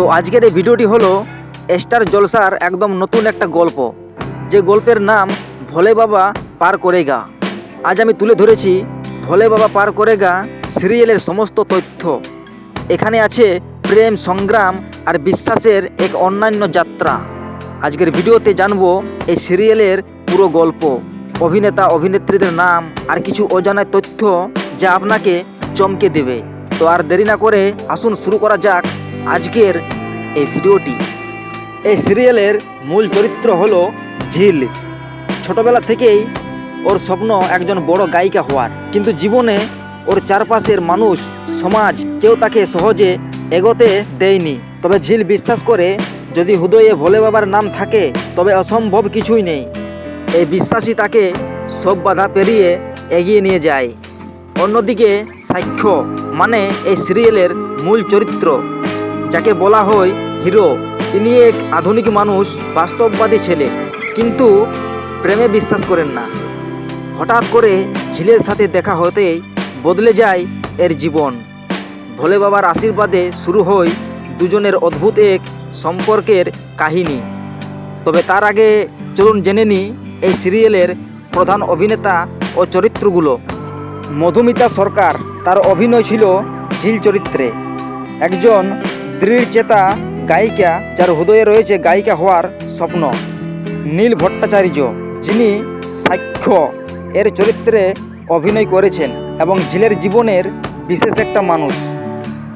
তো আজকের এই ভিডিওটি হলো স্টার জলসার একদম নতুন একটা গল্প। যে গল্পের নাম ভোলে বাবা পার করে গা আজ আমি তুলে ধরেছি ভোলে বাবা পার করে গা সিরিয়ালের সমস্ত তথ্য। এখানে আছে প্রেম, সংগ্রাম আর বিশ্বাসের এক অন্যান্য যাত্রা। আজকের ভিডিওতে জানব এই সিরিয়ালের পুরো গল্প। অভিনেতা, অভিনেত্রীদের নাম আর কিছু অজানা তথ্য যা আপনাকে চমকে দেবে। তো আর দেরি না করে আসুন শুরু করা যাক আজকের এই ভিডিওটি। এই সিরিয়ালের মূল চরিত্র হল ঝিল। ছোটবেলা থেকেই ওর স্বপ্ন একজন বড় গায়িকা হওয়ার। কিন্তু জীবনে ওর চারপাশের মানুষ, সমাজ কেউ তাকে সহজে এগোতে দেয়নি। তবে ঝিল বিশ্বাস করে, যদি হৃদয়ে ভোলে বাবার নাম থাকে, তবে অসম্ভব কিছুই নেই। এই বিশ্বাসই তাকে সব বাধা পেরিয়ে এগিয়ে নিয়ে যায়। অন্যদিকে সাক্ষ্য মানে এই সিরিয়ালের মূল চরিত্র। যাকে বলা হয় হিরো, তিনি এক আধুনিক মানুষ, বাস্তববাদী ছেলে। কিন্তু প্রেমে বিশ্বাস করেন না। হঠাৎ করে ঝিলের সাথে দেখা হতেই বদলে যায় এর জীবন। ভোলে বাবার আশীর্বাদে শুরু হয় দুজনের অদ্ভুত এক সম্পর্কের কাহিনী। তবে তার আগে চলুন জেনে নিই এই সিরিয়ালের প্রধান অভিনেতা ও চরিত্রগুলো। মধুমিতা সরকার, তার অভিনয় ছিল ঝিল চরিত্রে। একজন দৃঢ় চেতা গায়িকা যার হৃদয়ে রয়েছে গায়িকা হওয়ার স্বপ্ন। নীল ভট্টাচার্য, যিনি সাক্ষ্য এর চরিত্রে অভিনয় করেছেন এবং ঝিলের জীবনের বিশেষ একটা মানুষ।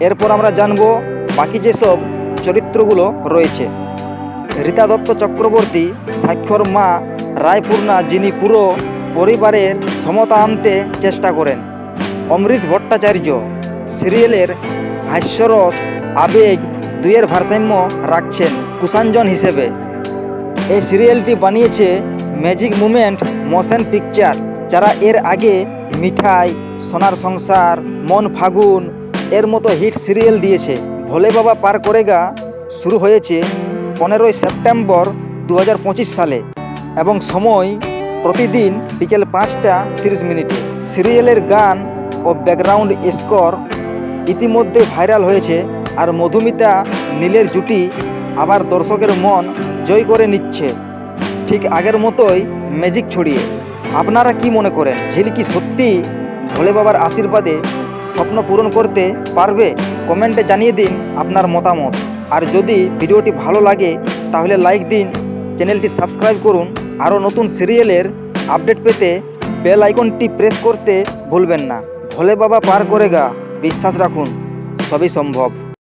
এরপর আমরা জানব বাকি যেসব চরিত্রগুলো রয়েছে। রীতা দত্ত চক্রবর্তী সাক্ষর মা রায়পূর্ণা, যিনি পুরো পরিবারের সমতা আনতে চেষ্টা করেন। অমরিশ ভট্টাচার্য, সিরিয়ালের হাস্যরস আবেগ দুইয়ের ভারসাম্য রাখছেন কুষাঞ্জন হিসেবে। এই সিরিয়ালটি বানিয়েছে ম্যাজিক মুমেন্ট মোশন পিকচার, যারা এর আগে মিঠাই, সোনার সংসার, মন ফাগুন এর মতো হিট সিরিয়াল দিয়েছে। ভোলে বাবা পার করেগা শুরু হয়েছে পনেরোই সেপ্টেম্বর দু হাজার পঁচিশ সালে এবং সময় প্রতিদিন বিকেল পাঁচটা তিরিশ মিনিটে। সিরিয়ালের গান ও ব্যাকগ্রাউন্ড স্কোর ইতিমধ্যে ভাইরাল হয়েছে আর মধুমিতা নীলের জুটি আবার দর্শকের মন জয় করে নিচ্ছে। ঠিক আগের মতোই ম্যাজিক ছড়িয়ে। আপনারা কি মনে করেন ঝিলকি সত্যি ভোলে বাবার আশীর্বাদে স্বপ্ন পূরণ করতে পারবে? কমেন্টে জানিয়ে দিন আপনার মতামত। আর যদি ভিডিওটি ভালো লাগে, তাহলে লাইক দিন, চ্যানেলটি সাবস্ক্রাইব করুন। আরও নতুন সিরিয়ালের আপডেট পেতে বেল আইকনটি প্রেস করতে ভুলবেন না। ভোলে বাবা পার করে গা। বিশ্বাস রাখুন, সবই সম্ভব।